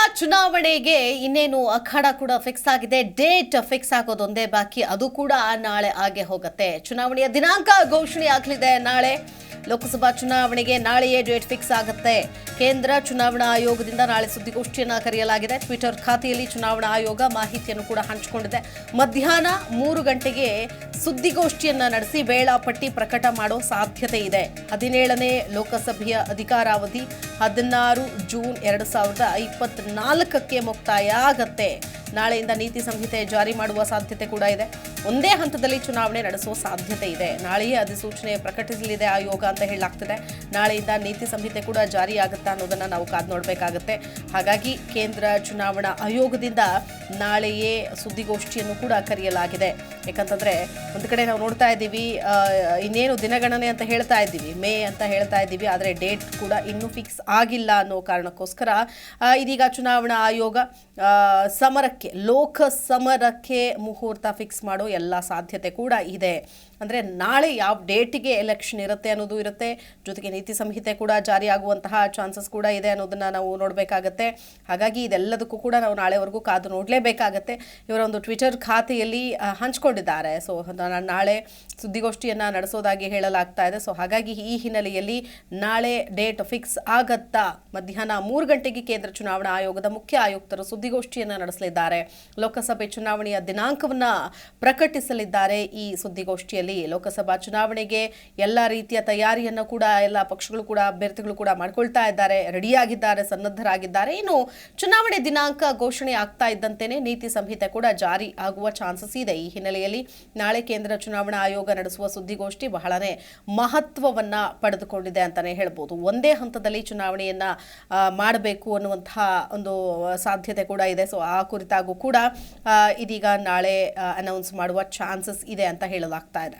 ಲೋಕಸಭಾ ಚುನಾವಣೆಗೆ ಇನ್ನೇನು ಅಖಾಡ ಕೂಡ ಫಿಕ್ಸ್ ಆಗಿದೆ. ಡೇಟ್ ಫಿಕ್ಸ್ ಆಗೋದೊಂದೇ ಬಾಕಿ. ಅದು ಕೂಡ ನಾಳೆ ಆಗೇ ಹೋಗುತ್ತೆ. ಚುನಾವಣೆಯ ದಿನಾಂಕ ಘೋಷಣೆ ಆಗಲಿದೆ ನಾಳೆ. ಲೋಕಸಭಾ ಚುನಾವಣೆಗೆ ನಾಳೆಯೇ ಡೇಟ್ ಫಿಕ್ಸ್ ಆಗುತ್ತೆ. ಕೇಂದ್ರ ಚುನಾವಣಾ ಆಯೋಗದಿಂದ ನಾಳೆ ಸುದ್ದಿಗೋಷ್ಠಿಯನ್ನು ಕರೆಯಲಾಗಿದೆ. ಟ್ವಿಟರ್ ಖಾತೆಯಲ್ಲಿ ಚುನಾವಣಾ ಆಯೋಗ ಮಾಹಿತಿಯನ್ನು ಕೂಡ ಹಂಚಿಕೊಂಡಿದೆ. ಮಧ್ಯಾಹ್ನ ಮೂರು ಗಂಟೆಗೆ ಸುದ್ದಿಗೋಷ್ಠಿಯನ್ನು ನಡೆಸಿ ವೇಳಾಪಟ್ಟಿ ಪ್ರಕಟ ಮಾಡೋ ಸಾಧ್ಯತೆ ಇದೆ. ಹದಿನೇಳನೇ ಲೋಕಸಭೆಯ ಅಧಿಕಾರಾವಧಿ ಹದಿನಾರು ಜೂನ್ ಎರಡು ಸಾವಿರದ ಇಪ್ಪತ್ನಾಲ್ಕಕ್ಕೆ ಮುಕ್ತಾಯ ಆಗತ್ತೆ. ನಾಳೆಯಿಂದ ನೀತಿ ಸಂಹಿತೆ ಜಾರಿ ಮಾಡುವ ಸಾಧ್ಯತೆ ಕೂಡ ಇದೆ. ಒಂದೇ ಹಂತದಲ್ಲಿ ಚುನಾವಣೆ ನಡೆಸುವ ಸಾಧ್ಯತೆ ಇದೆ. ನಾಳೆಯೇ ಅಧಿಸೂಚನೆ ಪ್ರಕಟಿಸಲಿದೆ ಆಯೋಗ ಅಂತ ಹೇಳಲಾಗ್ತಿದೆ. ನಾಳೆಯಿಂದ ನೀತಿ ಸಂಹಿತೆ ಕೂಡ ಜಾರಿ ಆಗುತ್ತಾ ಅನ್ನೋದನ್ನ ನಾವು ಕಾದು ನೋಡಬೇಕಾಗುತ್ತೆ. ಹಾಗಾಗಿ ಕೇಂದ್ರ ಚುನಾವಣಾ ಆಯೋಗದಿಂದ ನಾಳೆಯೇ ಸುದ್ದಿಗೋಷ್ಠಿಯನ್ನು ಕೂಡ ಕರೆಯಲಾಗಿದೆ. ಯಾಕಂತಂದ್ರೆ ಒಂದು ಕಡೆ ನಾವು ನೋಡ್ತಾ ಇದ್ದೀವಿ ಇನ್ನೇನು ದಿನಗಣನೆ ಅಂತ ಹೇಳ್ತಾ ಇದ್ದೀವಿ ಮೇ ಅಂತ ಹೇಳ್ತಾ ಇದ್ದೀವಿ ಆದರೆ ಡೇಟ್ ಕೂಡ ಇನ್ನೂ ಫಿಕ್ಸ್ ಆಗಿಲ್ಲ ಅನ್ನೋ ಕಾರಣಕ್ಕೋಸ್ಕರ ಇದೀಗ ಚುನಾವಣಾ ಆಯೋಗ ಆ, ಸಮರಕ್ಕೆ ಲೋಕ ಸಮರಕ್ಕೆ ಮುಹೂರ್ತ ಫಿಕ್ಸ್ ಮಾಡೋ ಎಲ್ಲ ಸಾಧ್ಯತೆ ಕೂಡ ಇದೆ. ಅಂದರೆ ನಾಳೆ ಯಾವ ಡೇಟಿಗೆ ಎಲೆಕ್ಷನ್ ಇರುತ್ತೆ ಅನ್ನೋದು ಇರುತ್ತೆ. ಜೊತೆಗೆ ನೀತಿ ಸಂಹಿತೆ ಕೂಡ ಜಾರಿಯಾಗುವಂತಹ ಚಾನ್ಸಸ್ ಕೂಡ ಇದೆ ಅನ್ನೋದನ್ನು ನಾವು ನೋಡಬೇಕಾಗತ್ತೆ. ಹಾಗಾಗಿ ಇದೆಲ್ಲದಕ್ಕೂ ಕೂಡ ನಾವು ನಾಳೆವರೆಗೂ ಕಾದು ನೋಡಲೇಬೇಕಾಗತ್ತೆ. ಇವರ ಒಂದು ಟ್ವಿಟರ್ ಖಾತೆಯಲ್ಲಿ ಹಂಚಿಕೊಂಡಿದ್ದಾರೆ. ಸೊ ನಾಳೆ ಸುದ್ದಿಗೋಷ್ಠಿಯನ್ನು ನಡೆಸೋದಾಗಿ ಹೇಳಲಾಗ್ತಾ ಇದೆ. ಸೊ ಹಾಗಾಗಿ ಈ ಹಿನ್ನೆಲೆಯಲ್ಲಿ ನಾಳೆ ಡೇಟ್ ಫಿಕ್ಸ್ ಆಗತ್ತಾ? ಮಧ್ಯಾಹ್ನ ಮೂರು ಗಂಟೆಗೆ ಕೇಂದ್ರ ಚುನಾವಣಾ ಆಯೋಗದ ಮುಖ್ಯ ಆಯುಕ್ತರು ಸುದ್ದಿಗೋಷ್ಠಿಯನ್ನು ನಡೆಸಲಿದ್ದಾರೆ. ಲೋಕಸಭೆ ಚುನಾವಣೆಯ ದಿನಾಂಕವನ್ನ ಪ್ರಕಟಿಸಲಿದ್ದಾರೆ ಈ ಸುದ್ದಿಗೋಷ್ಠಿಯಲ್ಲಿ. ಲೋಕಸಭಾ ಚುನಾವಣೆಗೆ ಎಲ್ಲ ರೀತಿಯ ತಯಾರಿಯನ್ನು ಕೂಡ, ಎಲ್ಲ ಪಕ್ಷಗಳು ಕೂಡ, ಅಭ್ಯರ್ಥಿಗಳು ಕೂಡ ಮಾಡ್ಕೊಳ್ತಾ ಇದ್ದಾರೆ, ರೆಡಿಯಾಗಿದ್ದಾರೆ, ಸನ್ನದ್ಧರಾಗಿದ್ದಾರೆ. ಇನ್ನು ಚುನಾವಣೆ ದಿನಾಂಕ ಘೋಷಣೆ ಆಗ್ತಾ ಇದ್ದಂತೆಯೇ ನೀತಿ ಸಂಹಿತೆ ಕೂಡ ಜಾರಿ ಆಗುವ ಚಾನ್ಸಸ್ ಇದೆ. ಈ ಹಿನ್ನೆಲೆಯಲ್ಲಿ ನಾಳೆ ಕೇಂದ್ರ ಚುನಾವಣಾ ಆಯೋಗ ನಡೆಸುವ ಸುದ್ದಿಗೋಷ್ಠಿ ಬಹಳನೇ ಮಹತ್ವವನ್ನ ಪಡೆದುಕೊಂಡಿದೆ ಅಂತಾನೆ ಹೇಳ್ಬೋದು. ಒಂದೇ ಹಂತದಲ್ಲಿ ಚುನಾವಣೆಯನ್ನ ಮಾಡಬೇಕು ಅನ್ನುವಂತಹ ಒಂದು ಸಾಧ್ಯತೆ ಕೂಡ ಇದೆ. ಸೊ ಆ ಕುರಿತಾಗೂ ಕೂಡ ಇದೀಗ ನಾಳೆ ಅನೌನ್ಸ್ ಮಾಡುವ ಚಾನ್ಸಸ್ ಇದೆ ಅಂತ ಹೇಳಲಾಗ್ತಾ ಇದೆ.